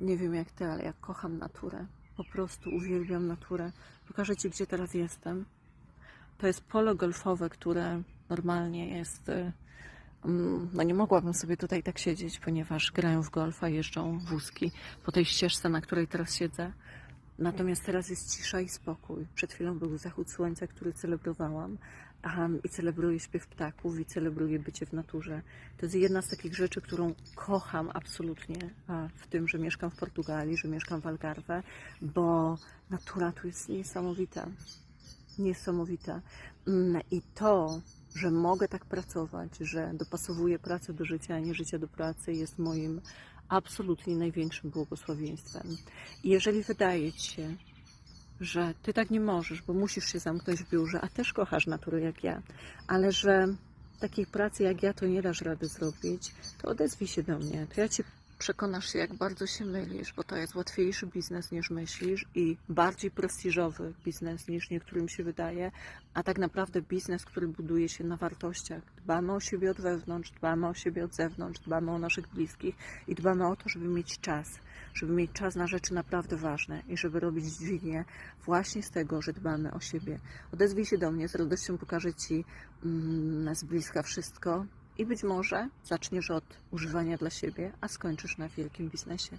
Nie wiem jak ty, ale ja kocham naturę. Po prostu uwielbiam naturę. Pokażę ci, gdzie teraz jestem. To jest polo golfowe, które normalnie jest. y, mm, No nie mogłabym sobie tutaj tak siedzieć, ponieważ grają w golfa, jeżdżą wózki po tej ścieżce, na której teraz siedzę. Natomiast teraz jest cisza i spokój. Przed chwilą był zachód słońca, który celebrowałam. I celebruję śpiew ptaków, i celebruję bycie w naturze. To jest jedna z takich rzeczy, którą kocham absolutnie w tym, że mieszkam w Portugalii, że mieszkam w Algarve, bo natura tu jest niesamowita. Niesamowita. Mm, I to, że mogę tak pracować, że dopasowuję pracę do życia, a nie życia do pracy, jest moim absolutnie największym błogosławieństwem. I jeżeli wydaje ci się, że ty tak nie możesz, bo musisz się zamknąć w biurze, a też kochasz naturę jak ja, ale że takiej pracy jak ja to nie dasz rady zrobić, to odezwij się do mnie. To ja ci przekonasz się, jak bardzo się mylisz, bo to jest łatwiejszy biznes niż myślisz i bardziej prestiżowy biznes niż niektórym się wydaje, a tak naprawdę biznes, który buduje się na wartościach. Dbamy o siebie od wewnątrz, dbamy o siebie od zewnątrz, dbamy o naszych bliskich i dbamy o to, żeby mieć czas, żeby mieć czas na rzeczy naprawdę ważne i żeby robić dźwignię właśnie z tego, że dbamy o siebie. Odezwij się do mnie, z radością pokażę Ci mm, z bliska wszystko i być może zaczniesz od używania dla siebie, a skończysz na wielkim biznesie.